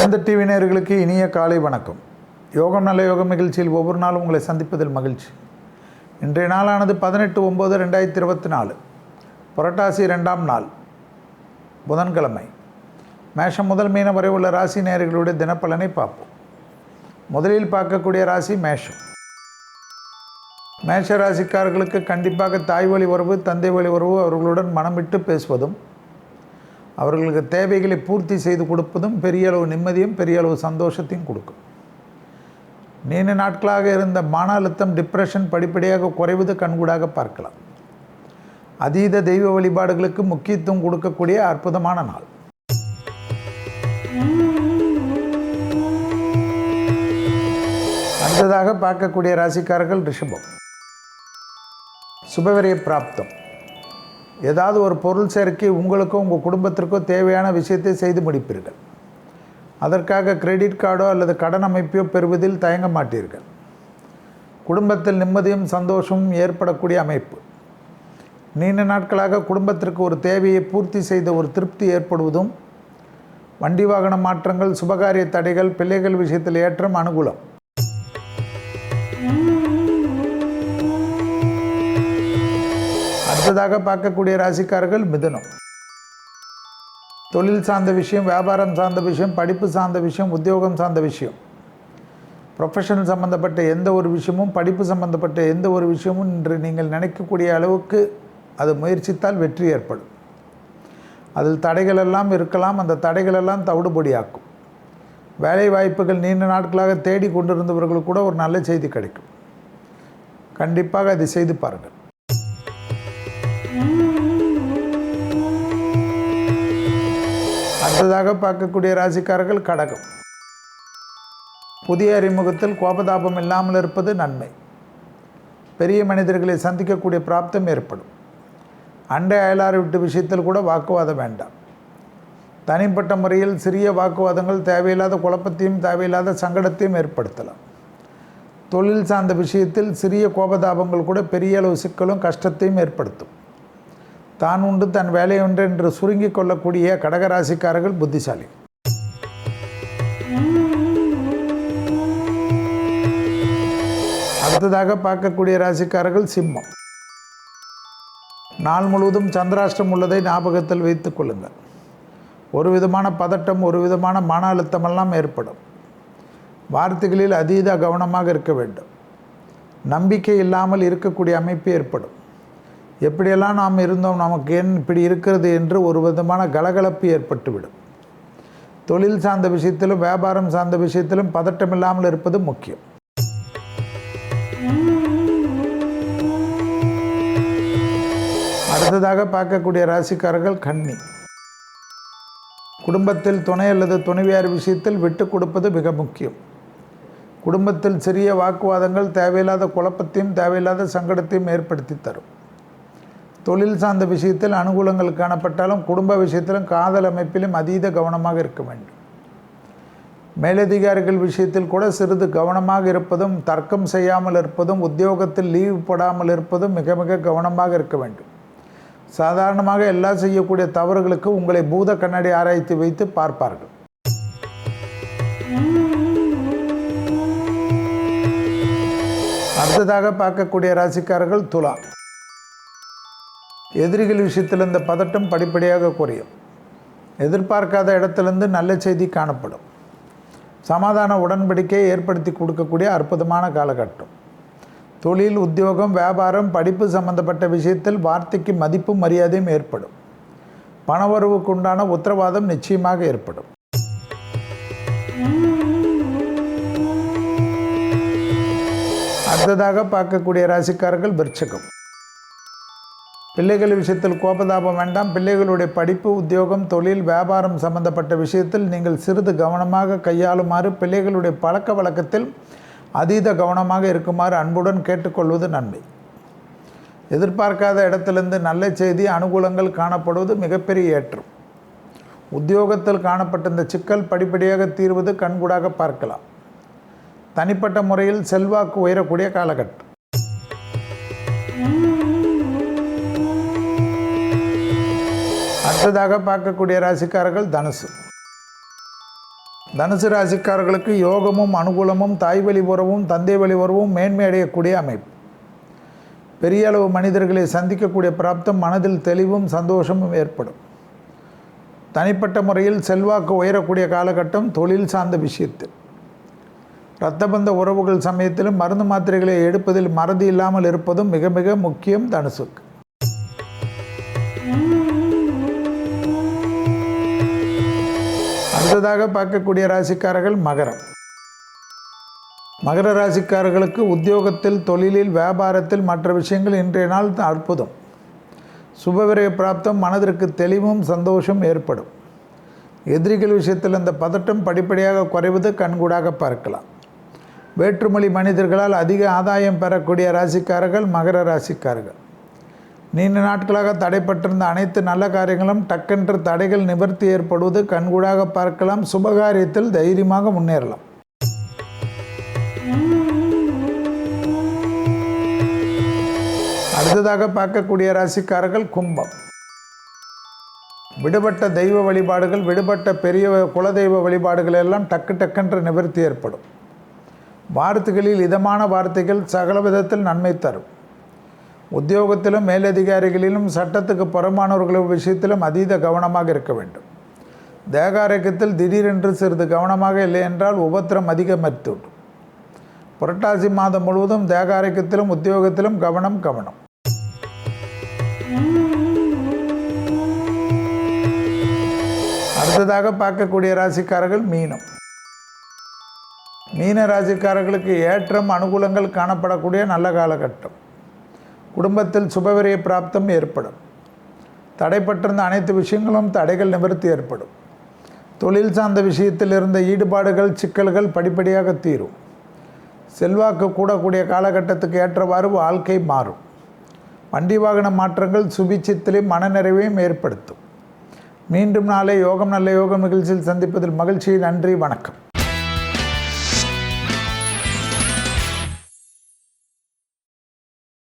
சிறந்த டிவி நேயர்களுக்கு இனிய காலை வணக்கம். யோகம் நல்ல யோகம் நிகழ்ச்சியில் ஒவ்வொரு நாளும் உங்களை சந்திப்பதில் மகிழ்ச்சி. இன்றைய நாளானது பதினெட்டு ஒம்பது ரெண்டாயிரத்தி இருபத்தி நாலு. புரட்டாசி ரெண்டாம் நாள் புதன்கிழமை. மேஷம் முதல் மீனம் வரை உள்ள ராசி நேயர்களுடைய தினப்பலனை பார்ப்போம். முதலில் பார்க்கக்கூடிய ராசி மேஷம். மேஷ ராசிக்காரர்களுக்கு கண்டிப்பாக தாய் வழி உறவு தந்தை வழி உறவு அவர்களுடன் மனம் விட்டு பேசுவதும் அவர்களுக்கு தேவைகளை பூர்த்தி செய்து கொடுப்பதும் பெரிய அளவு நிம்மதியும் பெரிய அளவு சந்தோஷத்தையும் கொடுக்கும். நீண்ட நாட்களாக இருந்த மன அழுத்தம் டிப்ரெஷன் படிப்படியாக குறைவது கண்கூடாக பார்க்கலாம். அதீத தெய்வ வழிபாடுகளுக்கு முக்கியத்துவம் கொடுக்கக்கூடிய அற்புதமான நாள். அடுத்ததாக பார்க்கக்கூடிய ராசிக்காரர்கள் ரிஷபம். சுபவரிய பிராப்தம். ஏதாவது ஒரு பொருள் சேர்க்கை உங்களுக்கோ உங்கள் குடும்பத்திற்கோ தேவையான விஷயத்தை செய்து முடிப்பீர்கள். அதற்காக கிரெடிட் கார்டோ அல்லது கடன் அமைப்பையோ பெறுவதில் தயங்க மாட்டீர்கள். குடும்பத்தில் நிம்மதியும் சந்தோஷமும் ஏற்படக்கூடிய அமைப்பு. நீண்ட நாட்களாக குடும்பத்திற்கு ஒரு தேவையை பூர்த்தி செய்த ஒரு திருப்தி ஏற்படுவதும் வண்டி வாகன மாற்றங்கள் சுபகாரிய தடைகள் பிள்ளைகள் விஷயத்தில் ஏற்றம் அனுகூலம். அடுத்ததாக பார்க்கக்கூடிய ராசிக்காரர்கள் மிதுனம். தொழில் சார்ந்த விஷயம் வியாபாரம் சார்ந்த விஷயம் படிப்பு சார்ந்த விஷயம் உத்தியோகம் சார்ந்த விஷயம். ப்ரொஃபஷனல் சம்மந்தப்பட்ட எந்த ஒரு விஷயமும் படிப்பு சம்மந்தப்பட்ட எந்த ஒரு விஷயமும் இன்று நீங்கள் நினைக்கக்கூடிய அளவுக்கு அது முயற்சித்தால் வெற்றி ஏற்படும். அதில் தடைகளெல்லாம் இருக்கலாம் அந்த தடைகளெல்லாம் தவிடுபடியாக்கும். வேலை வாய்ப்புகள் நீண்ட நாட்களாக தேடி கொண்டிருந்தவர்களுக்கு கூட ஒரு நல்ல செய்தி கிடைக்கும். கண்டிப்பாக அதை செய்து பாருங்கள். அடுத்ததாக பார்க்கக்கூடிய ராசிக்காரர்கள் கடகம். புதிய அறிமுகத்தில் கோபதாபம் இல்லாமல் இருப்பது நன்மை. பெரிய மனிதர்களை சந்திக்கக்கூடிய பிராப்தம் ஏற்படும். அண்டை அயலார் விட்டு விஷயத்தில் கூட வாக்குவாதம் வேண்டாம். தனிப்பட்ட முறையில் சிறிய வாக்குவாதங்கள் தேவையில்லாத குழப்பத்தையும் தேவையில்லாத சங்கடத்தையும் ஏற்படுத்தலாம். தொழில் சார்ந்த விஷயத்தில் சிறிய கோபதாபங்கள் கூட பெரிய அளவு சிக்கலும் கஷ்டத்தையும் ஏற்படுத்தும். தான் உண்டு தன் வேலை உண்டு என்று சுருங்கிக் கொள்ளக்கூடிய கடகராசிக்காரர்கள் புத்திசாலி. அடுத்ததாக பார்க்கக்கூடிய ராசிக்காரர்கள் சிம்மம். நாள் முழுவதும் சந்திராஷ்டம் உள்ளதை ஞாபகத்தில் வைத்துக் கொள்ளுங்கள். ஒரு விதமான பதட்டம் ஒரு விதமான மன அழுத்தமெல்லாம் ஏற்படும். வார்த்தைகளில் அதீத கவனமாக இருக்க வேண்டும். நம்பிக்கை இல்லாமல் இருக்கக்கூடிய அமைப்பு ஏற்படும். எப்படியெல்லாம் நாம் இருந்தோம் நமக்கு ஏன் இப்படி இருக்கிறது என்று ஒரு விதமான கலகலப்பு ஏற்பட்டுவிடும். தொழில் சார்ந்த விஷயத்திலும் வியாபாரம் சார்ந்த விஷயத்திலும் பதட்டம் இல்லாமல் இருப்பது முக்கியம். அடுத்ததாக பார்க்கக்கூடிய ராசிக்காரர்கள் கண்ணி குடும்பத்தில் துணை அல்லது துணைவியார் விஷயத்தில் விட்டு கொடுப்பது மிக முக்கியம். குடும்பத்தில் சிறிய வாக்குவாதங்கள் தேவையில்லாத குழப்பத்தையும் தேவையில்லாத சங்கடத்தையும் ஏற்படுத்தி தரும். தொழில் சார்ந்த விஷயத்தில் அனுகூலங்கள் காணப்பட்டாலும் குடும்ப விஷயத்திலும் காதல் அமைப்பிலும் அதீத கவனமாக இருக்க வேண்டும். மேலதிகாரிகள் விஷயத்தில் கூட சிறிது கவனமாக இருப்பதும் தர்க்கம் செய்யாமல் இருப்பதும் உத்தியோகத்தில் லீவ் போடாமல் இருப்பதும் மிக மிக கவனமாக இருக்க வேண்டும். சாதாரணமாக எல்லாம் செய்யக்கூடிய தவறுகளுக்கு உங்களை பூத கண்ணாடி ஆராய்த்து வைத்து பார்ப்பார்கள். அடுத்ததாக பார்க்கக்கூடிய ராசிக்காரர்கள் துலா எதிரிகள் விஷயத்தில் இந்த பதட்டம் படிப்படியாக குறையும். எதிர்பார்க்காத இடத்துலேருந்து நல்ல செய்தி காணப்படும். சமாதான உடன்படிக்கையை ஏற்படுத்தி கொடுக்கக்கூடிய அற்புதமான காலகட்டம். தொழில் உத்தியோகம் வியாபாரம் படிப்பு சம்பந்தப்பட்ட விஷயத்தில் வார்த்தைக்கு மதிப்பும் மரியாதையும் ஏற்படும். பணவரவுக்குண்டான உத்தரவாதம் நிச்சயமாக ஏற்படும். அடுத்ததாக பார்க்கக்கூடிய ராசிக்காரர்கள் விருச்சகம். பிள்ளைகள் விஷயத்தில் கோபதாபம் வேண்டாம். பிள்ளைகளுடைய படிப்பு உத்தியோகம் தொழில் வியாபாரம் சம்பந்தப்பட்ட விஷயத்தில் நீங்கள் சிறிது கவனமாக கையாளுமாறு பிள்ளைகளுடைய பழக்க வழக்கத்தில் அதீத கவனமாக இருக்குமாறு அன்புடன் கேட்டுக்கொள்வது நன்மை. எதிர்பார்க்காத இடத்திலிருந்து நல்ல செய்தி அனுகூலங்கள் காணப்படுவது மிகப்பெரிய ஏற்றம். உத்தியோகத்தில் காணப்பட்ட இந்த சிக்கல் படிப்படியாக தீர்வது கண்கூடாக பார்க்கலாம். தனிப்பட்ட முறையில் செல்வாக்கு உயரக்கூடிய காலகட்டம். அடுத்ததாக பார்க்கக்கூடிய ராசிக்காரர்கள் தனுசு. தனுசு ராசிக்காரர்களுக்கு யோகமும் அனுகூலமும் தாய் வழி உறவும் தந்தை வழி உறவும் மேன்மை அடையக்கூடிய அமைப்பு. பெரிய அளவு மனிதர்களை சந்திக்கக்கூடிய பிராப்தம் மனதில் தெளிவும் சந்தோஷமும் ஏற்படும். தனிப்பட்ட முறையில் செல்வாக்கு உயரக்கூடிய காலகட்டம் தொழில் சார்ந்த விஷயத்தில். இரத்தபந்த உறவுகள் சமயத்திலும் மருந்து மாத்திரைகளை எடுப்பதில் மறதி இல்லாமல் இருப்பதும் மிக மிக முக்கியம் தனுசுக்கு. அடுத்ததாக பார்க்கக்கூடிய ராசிக்காரர்கள் மகரம். மகர ராசிக்காரர்களுக்கு உத்தியோகத்தில் தொழிலில் வியாபாரத்தில் மற்ற விஷயங்கள் இன்றைய நாள் அற்புதம். சுபவிரய பிராப்தம் மனதிற்கு தெளிவும் சந்தோஷம் ஏற்படும். எதிரிகள் விஷயத்தில் அந்த பதட்டம் படிப்படியாக குறைவது கண்கூடாக பார்க்கலாம். வேற்றுமொழி மனிதர்களால் அதிக ஆதாயம் பெறக்கூடிய ராசிக்காரர்கள் மகர ராசிக்காரர்கள். நீண்ட நாட்களாக தடைப்பட்டிருந்த அனைத்து நல்ல காரியங்களும் டக்கென்று தடைகள் நிவர்த்தி ஏற்படுவது கண்கூடாக பார்க்கலாம். சுபகாரியத்தில் தைரியமாக முன்னேறலாம். அடுத்ததாக பார்க்கக்கூடிய ராசிக்காரர்கள் கும்பம். விடுபட்ட தெய்வ வழிபாடுகள் விடுபட்ட பெரிய குலதெய்வ வழிபாடுகள் எல்லாம் டக்கு டக்கென்று நிவர்த்தி ஏற்படும். வார்த்தைகளில் இதமான வார்த்தைகள் சகல விதத்தில் நன்மை தரும். உத்தியோகத்திலும் மேலதிகாரிகளிலும் சட்டத்துக்கு புறமானவர்கள் விஷயத்திலும் அதீத கவனமாக இருக்க வேண்டும். தேகாரக்கத்தில் திடீரென்று சிறிது கவனமாக இல்லை என்றால் உபத்திரம் அதிகமரித்துவிடும் புரட்டாசி மாதம் முழுவதும் தேகாரக்கத்திலும் உத்தியோகத்திலும் கவனம் கவனம். அடுத்ததாக பார்க்கக்கூடிய ராசிக்காரர்கள் மீனம். மீன ராசிக்காரர்களுக்கு ஏற்றம் அனுகூலங்கள் காணப்படக்கூடிய நல்ல காலகட்டம். குடும்பத்தில் சுபவிரிய பிராப்தம் ஏற்படும். தடைப்பட்டிருந்த அனைத்து விஷயங்களும் தடைகள் நிவர்த்தி ஏற்படும். தொழில் சார்ந்த விஷயத்தில் இருந்த ஈடுபாடுகள் சிக்கல்கள் படிப்படியாக தீரும். செல்வாக்கு கூடக்கூடிய காலகட்டத்துக்கு ஏற்றவாறு வாழ்க்கை மாறும். வண்டி வாகன மாற்றங்கள் சுபிச்சத்திலையும் மனநிறைவையும் ஏற்படுத்தும். மீண்டும் நாளை யோகம் நல்ல யோகம் நிகழ்ச்சியில் சந்திப்பதில் மகிழ்ச்சி. நன்றி வணக்கம்.